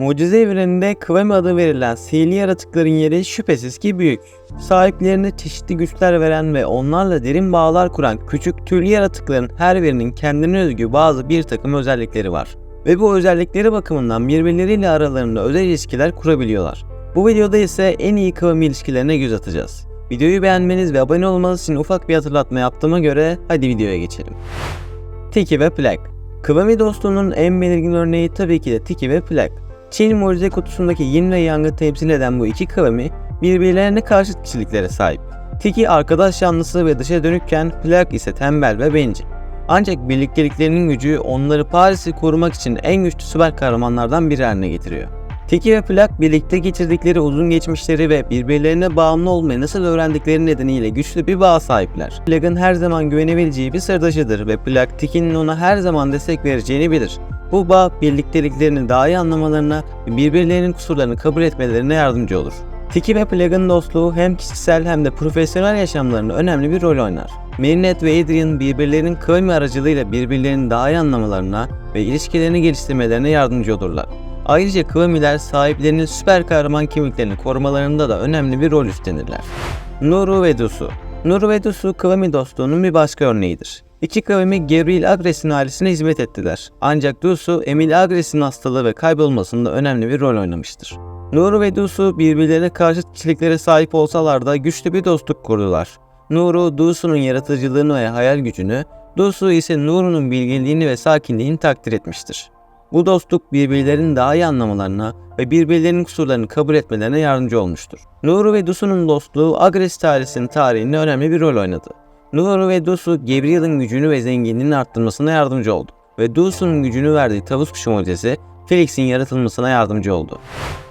Mucize evreninde Kıvami adı verilen sihirli yaratıkların yeri şüphesiz ki büyük. Sahiplerine çeşitli güçler veren ve onlarla derin bağlar kuran küçük tüylü yaratıkların her birinin kendine özgü bazı bir takım özellikleri var. Ve bu özellikleri bakımından birbirleriyle aralarında özel ilişkiler kurabiliyorlar. Bu videoda ise en iyi kıvami ilişkilerine göz atacağız. Videoyu beğenmeniz ve abone olmanız için ufak bir hatırlatma yaptığıma göre hadi videoya geçelim. Tiki ve Plak Kıvami dostluğunun en belirgin örneği tabii ki de Tiki ve Plak. Çin mucize kutusundaki yin ve yangı temsil eden bu iki kıvami birbirlerine karşıt kişiliklere sahip. Tiki arkadaş yanlısı ve dışa dönükken Plak ise tembel ve bencil. Ancak birlikteliklerinin gücü onları Paris'i korumak için en güçlü süper kahramanlardan biri haline getiriyor. Tiki ve Plak birlikte geçirdikleri uzun geçmişleri ve birbirlerine bağımlı olmayı nasıl öğrendikleri nedeniyle güçlü bir bağ sahipler. Plak'ın her zaman güvenebileceği bir sırdaşıdır ve Plak Tiki'nin ona her zaman destek vereceğini bilir. Bu bağ birlikteliklerini daha iyi anlamalarına ve birbirlerinin kusurlarını kabul etmelerine yardımcı olur. Tiki ve Plag'ın dostluğu hem kişisel hem de profesyonel yaşamlarında önemli bir rol oynar. Marinette ve Adrian birbirlerinin kıvami aracılığıyla birbirlerini daha iyi anlamalarına ve ilişkilerini geliştirmelerine yardımcı olurlar. Ayrıca Kıvamiler sahiplerinin süper kahraman kimliklerini korumalarında da önemli bir rol üstlenirler. Nuru ve Dusu Nuru ve Dusu Kıvami dostluğunun bir başka örneğidir. İki Kıvami Gabriel Agres'in ailesine hizmet ettiler. Ancak Dusu, Emil Agres'in hastalığı ve kaybolmasında önemli bir rol oynamıştır. Nuru ve Dusu birbirlerine karşıt kişiliklere sahip olsalar da güçlü bir dostluk kurdular. Nuru, Dusu'nun yaratıcılığını ve hayal gücünü, Dusu ise Nuru'nun bilginliğini ve sakinliğini takdir etmiştir. Bu dostluk birbirlerinin daha iyi anlamalarına ve birbirlerinin kusurlarını kabul etmelerine yardımcı olmuştur. Nuru ve Dusu'nun dostluğu Agres ailesinin tarihinde önemli bir rol oynadı. Nuru ve Dusu, Gabriel'in gücünü ve zenginliğini arttırmasına yardımcı oldu ve Dusu'nun gücünü verdiği tavus kuşu mucizesi Felix'in yaratılmasına yardımcı oldu.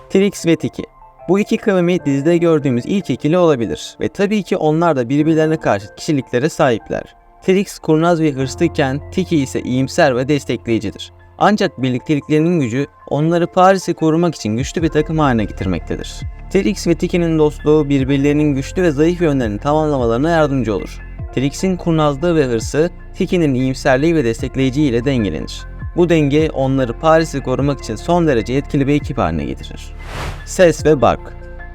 Trix ve Tiki bu iki kavmi dizide gördüğümüz ilk ikili olabilir ve tabii ki onlar da birbirlerine karşı kişiliklere sahipler. Trix kurnaz ve hırslıyken Tiki ise iyimser ve destekleyicidir. Ancak birlikteliklerinin gücü onları Paris'i korumak için güçlü bir takım haline getirmektedir. Trix ve Tiki'nin dostluğu birbirlerinin güçlü ve zayıf yönlerini tamamlamalarına yardımcı olur. Trix'in kurnazlığı ve hırsı Tiki'nin iyimserliği ve destekleyiciliği ile dengelenir. Bu denge onları Paris'i korumak için son derece etkili bir ekip haline getirir. Ses ve Bark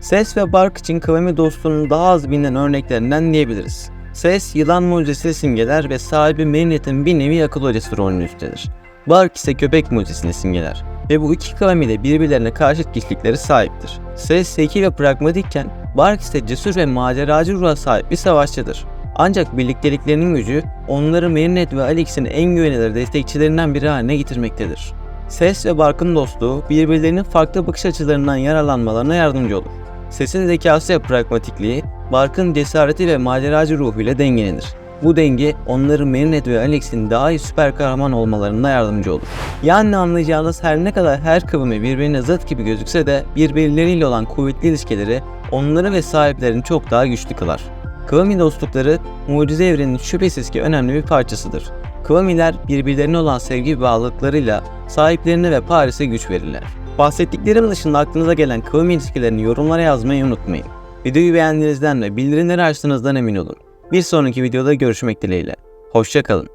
Ses ve Bark için kıvami dostluğunun daha az bilinen örneklerinden diyebiliriz. Ses, yılan mucizesi simgeler ve sahibi Marinette'in bir nevi akıl hocası rolünü üstlenir. Bark ise köpek mucizesini simgeler ve bu iki kavmi de birbirlerine karşıt kişilikleri sahiptir. Ses zeki ve pragmatikken Bark ise cesur ve maceracı ruha sahip bir savaşçıdır. Ancak birlikteliklerinin gücü onları Marinette ve Alex'in en güvenilir destekçilerinden biri haline getirmektedir. Ses ve Bark'ın dostluğu birbirlerinin farklı bakış açılarından yararlanmalarına yardımcı olur. Ses'in zekası ve pragmatikliği, Bark'ın cesareti ve maceracı ruhuyla dengelenir. Bu denge onları Marinette ve Alex'in daha iyi süper kahraman olmalarına yardımcı olur. Yani anlayacağınız her ne kadar her kıvamı birbirine zıt gibi gözükse de birbirleriyle olan kuvvetli ilişkileri onları ve sahiplerini çok daha güçlü kılar. Kıvami dostlukları mucize evrenin şüphesiz ki önemli bir parçasıdır. Kıvamiler birbirlerine olan sevgi ve bağlılıklarıyla sahiplerine ve Paris'e güç verirler. Bahsettiklerim dışında aklınıza gelen kıvami ilişkilerini yorumlara yazmayı unutmayın. Videoyu beğendiğinizden ve bildirimleri açtığınızdan emin olun. Bir sonraki videoda görüşmek dileğiyle. Hoşçakalın.